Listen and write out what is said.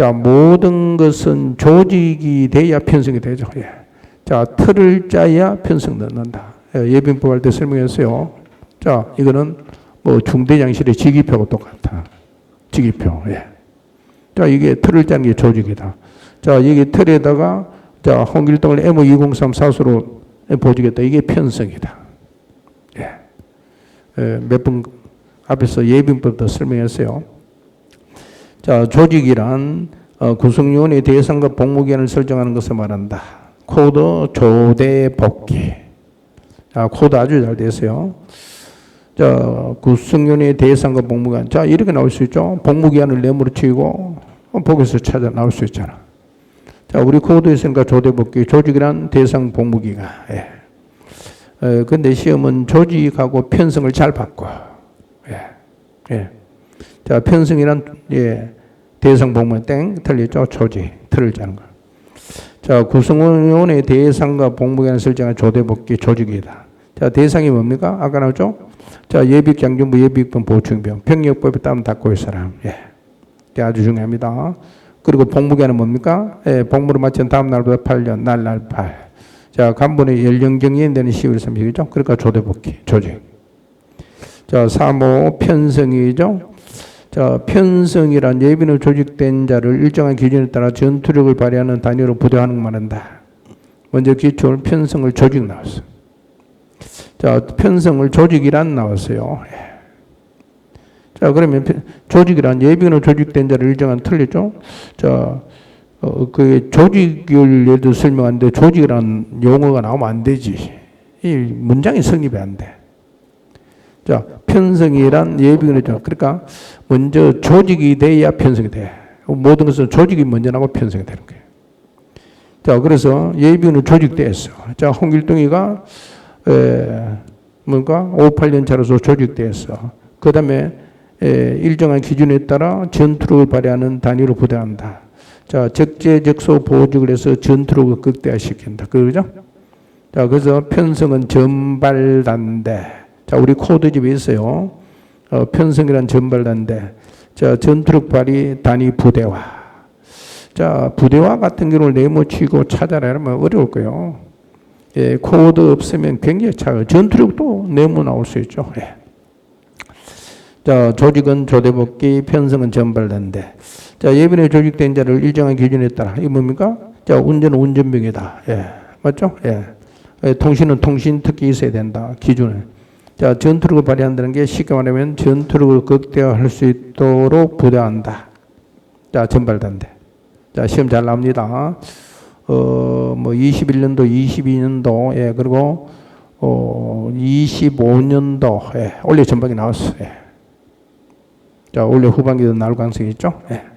자, 모든 것은 조직이 돼야 편성이 되죠. 예. 자, 틀을 짜야 편성 넣는다. 예, 예빈법 할 때 설명했어요. 자, 이거는 뭐 중대장실의 직위표하고 똑같아. 직위표. 예. 자, 이게 틀을 짜는 게 조직이다. 자, 여기 틀에다가 자, 홍길동을 M203 사수로 보여주겠다. 이게 편성이다. 예. 몇분 앞에서 예빈법도 설명했어요. 자, 조직이란 어, 구성요원의 대상과 복무기한을 설정하는 것을 말한다. 코드 조대 복귀. 자, 코드 아주 잘 됐어요. 자, 구성요원의 대상과 복무기한. 자, 이렇게 나올 수 있죠. 복무기한을 네모로 치고 어, 보기에서 찾아 나올 수 있잖아. 자, 우리 코드에 있으니까 조대 복귀. 조직이란 대상 복무기가. 예. 에, 근데 시험은 조직하고 편성을 잘 바꿔. 예. 예. 자, 편성이란, 예, 대상 복무 땡, 틀렸죠? 조직, 틀을 짜는 거. 자, 구성원의 대상과 복무기한 설정한 조대복귀 조직이다. 자, 대상이 뭡니까? 아까 나왔죠? 자, 예비장정부 예비병 보충병, 병력법에 따르면 닫고 있을 사람. 예. 아주 중요합니다. 그리고 복무기한은 뭡니까? 예, 복무를 마친 다음 날부터 8년, 날날 8. 자, 간본의 연령경이 되는 10월 30일이죠. 그러니까 조대복귀, 조직. 자, 3호 편성이죠. 자, 편성이란 예비로 조직된 자를 일정한 기준에 따라 전투력을 발휘하는 단위로 부대하는 것 말한다. 먼저 기초를 편성을 조직 나왔어. 자, 편성을 조직이란 나왔어요. 예. 자, 그러면 조직이란 예비로 조직된 자를 일정한 틀렸죠? 자, 어, 그 조직을 예를 설명하는데 조직이라는 용어가 나오면 안 되지. 이 문장이 성립이 안 돼. 자, 편성이란 예비군이죠. 그러니까 먼저 조직이 돼야 편성이 돼. 모든 것은 조직이 먼저 나고 편성이 되는 거예요. 자, 그래서 예비군은 조직됐어. 자, 홍길동이가 에, 뭔가 58년 차로서 조직됐어. 그 다음에 일정한 기준에 따라 전투력을 발휘하는 단위로 부대한다. 자, 적재적소 보직을 해서 전투력을 극대화시킨다. 그러죠? 자, 그래서 편성은 전발단대. 자, 우리 코드 집에 있어요. 어, 편성이란 전발단대. 자, 전투력 발휘 단위 부대화. 자, 부대화 같은 경우를 네모치고 찾아라 하면 어려울 거예요. 예, 코드 없으면 굉장히 차요. 전투력도 네모 나올 수 있죠. 예. 자, 조직은 조대복귀, 편성은 전발단대. 자, 예비에 조직된 자를 일정한 기준에 따라, 이 뭡니까? 자, 운전은 운전병이다. 예. 맞죠? 예. 예. 통신은 통신 특기 있어야 된다. 기준을. 자, 전투력을 발휘한다는 게 쉽게 말하면 전투력을 극대화할 수 있도록 부대한다. 자, 전발단대. 자, 시험 잘 나옵니다. 어, 뭐 21년도, 22년도, 예, 그리고 어, 25년도, 예, 올해 전방에 나왔어. 예. 자, 올해 후반기도 나올 가능성이 있죠. 예.